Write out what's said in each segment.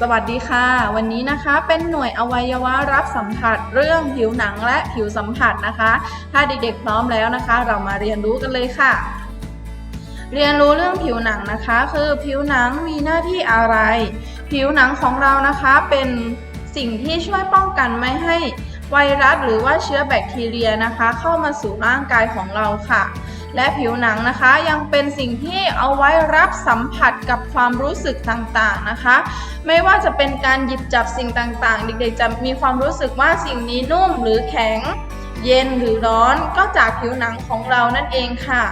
สวัสดีค่ะ วันนี้นะคะเป็นหน่วยอวัยวะรับสัมผัสเรื่องผิวหนังและผิวสัมผัสนะคะ ถ้าเด็กๆพร้อมแล้วนะคะ เรามาเรียนรู้กันเลยค่ะ เรียนรู้เรื่องผิวหนังนะคะ คือผิวหนังมีหน้าที่อะไร ผิวหนังของเรานะคะเป็นสิ่งที่ช่วยป้องกันไม่ให้ไวรัสหรือว่าเชื้อแบคทีเรียนะคะ เข้ามาสู่ร่างกายของเราค่ะ และผิวหนังนะคะยังเป็นสิ่งที่เอาไว้รับสัมผัสกับความรู้สึกต่างๆนะคะ ไม่ว่าจะเป็นการหยิบจับสิ่งต่างๆ เด็กๆจะมีความรู้สึกว่าสิ่งนี้นุ่มหรือแข็ง เย็นหรือร้อนก็จากผิวหนังของเรานั่นเองค่ะ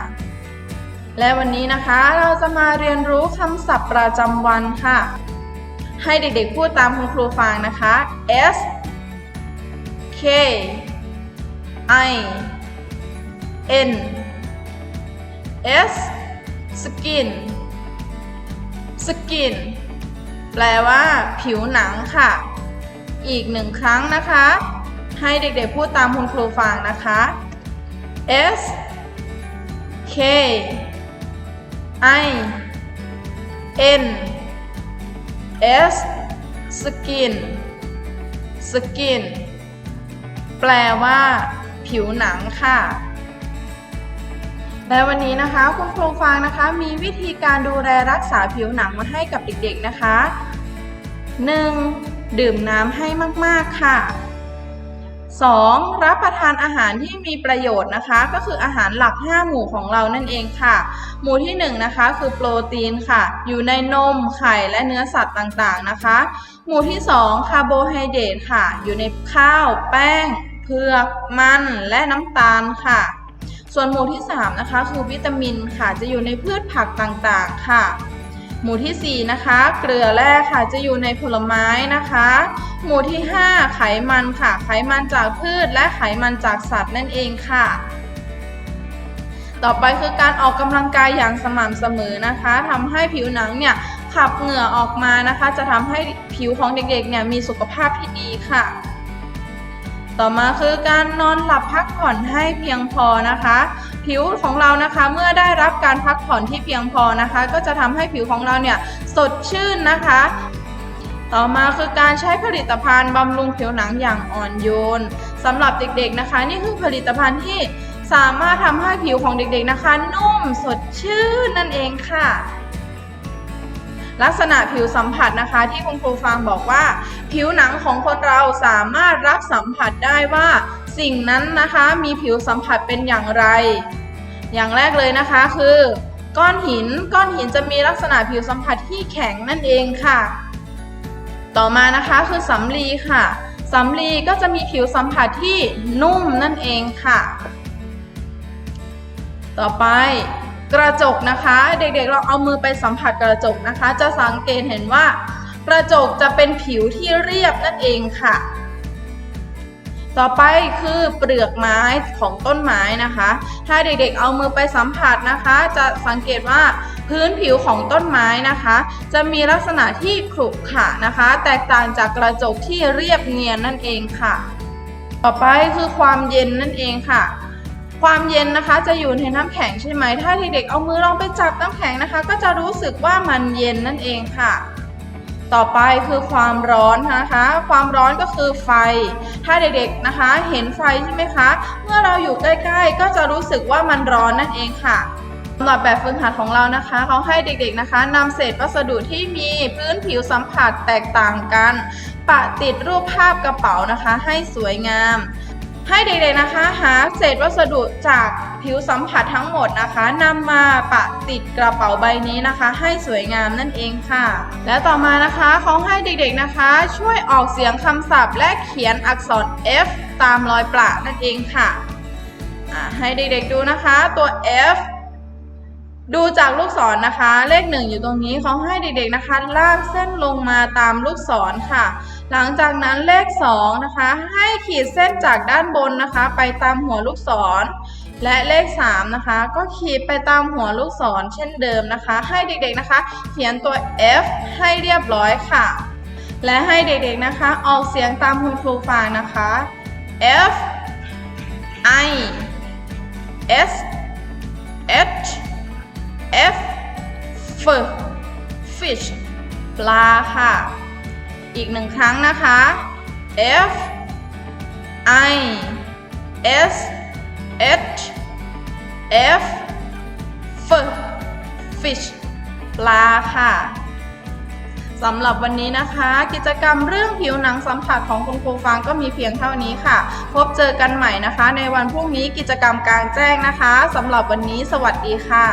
และวันนี้นะคะเราจะมาเรียนรู้คำศัพท์ประจำวันค่ะ ให้เด็กๆพูดตามคุณครูฟังนะคะ S K I N S skin skin แปลว่าผิวหนังค่ะ อีกหนึ่งครั้งนะคะ ให้เด็กๆพูดตามคุณครูฟังนะคะ S K I N S skin skin แปลว่า ผิวหนังค่ะ และวันนี้นะคะคุณครูฟางนะคะ มีวิธีการดูแลรักษาผิวหนังมาให้กับเด็กๆนะคะ 1. ดื่มน้ำให้มากๆค่ะ 2. รับประทานอาหารที่มีประโยชน์นะคะ ก็คืออาหารหลัก 5 หมู่ของเรานั่นเองค่ะ หมู่ที่ 1 นะคะ คือโปรตีนค่ะ อยู่ในนมไข่และเนื้อสัตว์ต่างๆนะคะ หมู่ที่ 2 คาร์โบไฮเดรตค่ะ อยู่ในข้าว แป้ง เผือก มัน และน้ำตาลค่ะ ส่วนหมู่ที่ 3 นะคะ คือวิตามินค่ะจะอยู่ในพืชผักต่างๆค่ะ หมู่ทีสี่ 4 นะคะ เกลือแร่ค่ะจะอยู่ในผลไม้นะคะ หมู่ที่ 5 ไขมันค่ะ ไขมันจากพืชและไขมันจากสัตว์นั่นเองค่ะ ต่อไปคือการออกกำลังกายอย่างสม่ำเสมอนะคะทำให้ผิวหนังเนี่ยขับเหงื่อออกมานะคะ จะทำให้ผิวของเด็กๆเนี่ยมีสุขภาพที่ดีค่ะ ต่อมาคือการนอนหลับพักผ่อนให้เพียงพอนะคะ ผิวของเรานะคะเมื่อได้รับการพักผ่อนที่เพียงพอนะคะ ก็จะทำให้ผิวของเราเนี่ยสดชื่นนะคะ ต่อมาคือการใช้ผลิตภัณฑ์บำรุงผิวหนังอย่างอ่อนโยนสำหรับเด็กๆนะคะ นี่คือผลิตภัณฑ์ที่สามารถทำให้ผิวของเด็กๆนะคะ นุ่มสดชื่นนั่นเองค่ะ ลักษณะผิวสัมผัสนะคะ ที่คุณครูฟังบอกว่า ผิวหนังของคนเราสามารถรับสัมผัสได้ว่า สิ่งนั้นนะคะมีผิวสัมผัสเป็นอย่างไร อย่างแรกเลยนะคะคือ ก้อนหินก้อนหินจะมีลักษณะผิวสัมผัสที่แข็งนั่นเองค่ะ ต่อมานะคะคือสำลีค่ะสำลีก็จะมีผิวสัมผัสที่นุ่มนั่นเองค่ะ ต่อไป กระจกนะคะ เด็กๆเราเอามือไปสัมผัสกระจกนะคะ จะสังเกตเห็นว่า กระจกจะเป็นผิวที่เรียบนั่นเองค่ะ ต่อไปคือเปลือกไม้ของต้นไม้นะคะ ถ้าเด็กๆเอามือไปสัมผัสนะคะ จะสังเกตว่าพื้นผิวของต้นไม้นะคะ จะมีลักษณะที่ขรุขระนะคะ แตกต่างจากกระจกที่เรียบเนียนนั่นเองค่ะ ต่อไปคือความเย็นนั่นเองค่ะ ความเย็นนะคะจะอยู่ในน้ำแข็งใช่ไหม ถ้าเด็กๆเอามือลองไปจับน้ำแข็งนะคะ ก็จะรู้สึกว่ามันเย็นนั่นเองค่ะ ต่อไปคือความร้อนนะคะ ความร้อนก็คือไฟ ถ้าเด็กๆนะคะ เห็นไฟใช่ไหมคะ เมื่อเราอยู่ใกล้ ๆ ก็จะรู้สึกว่ามันร้อนนั่นเองค่ะสำหรับแบบฝึกหัดของเรานะคะ เขาให้เด็กๆนะคะนำเศษวัสดุที่มีพื้นผิวสัมผัสแตกต่างกัน ปะติดรูปภาพกระเป๋านะคะ ให้สวยงาม ให้เด็กๆนะคะหาเศษวัสดุจากผิวสัมผัสทั้งหมดนะคะนำมาปะติดกระเป๋าใบนี้นะคะ ให้สวยงามนั่นเองค่ะ และต่อมานะคะเขาให้เด็กๆนะคะ ช่วยออกเสียงคำศัพท์ และเขียนอักษร F ตามรอยประนั่นเองค่ะให้เด็กๆดูนะคะตัว F ดูจากลูกศรนะคะ เลขหนึ่งอยู่ตรงนี้เขาให้เด็กๆนะคะลากเส้นลงมาตามลูกศรค่ะ หลังจากนั้นเลข2นะคะ ให้ขีดเส้นจากด้านบนนะคะ ไปตามหัวลูกศร และเลข3นะคะ ก็ขีดไปตามหัวลูกศรเช่นเดิมนะคะ ให้เด็กๆนะคะ เขียนตัว F ให้เรียบร้อยค่ะ และให้เด็กๆนะคะออกเสียงตามคุณครูฟังนะคะ F I S H F F fish ปลาค่ะ อีกหนึ่งครั้งนะคะ F I S H F F fish ปลาค่ะสำหรับวันนี้นะคะ กิจกรรมเรื่องผิวหนังสัมผัสของคุณครูฟางก็มีเพียงเท่านี้ค่ะ พบเจอกันใหม่นะคะ ในวันพรุ่งนี้กิจกรรมกลางแจ้งนะคะสำหรับวันนี้สวัสดีค่ะ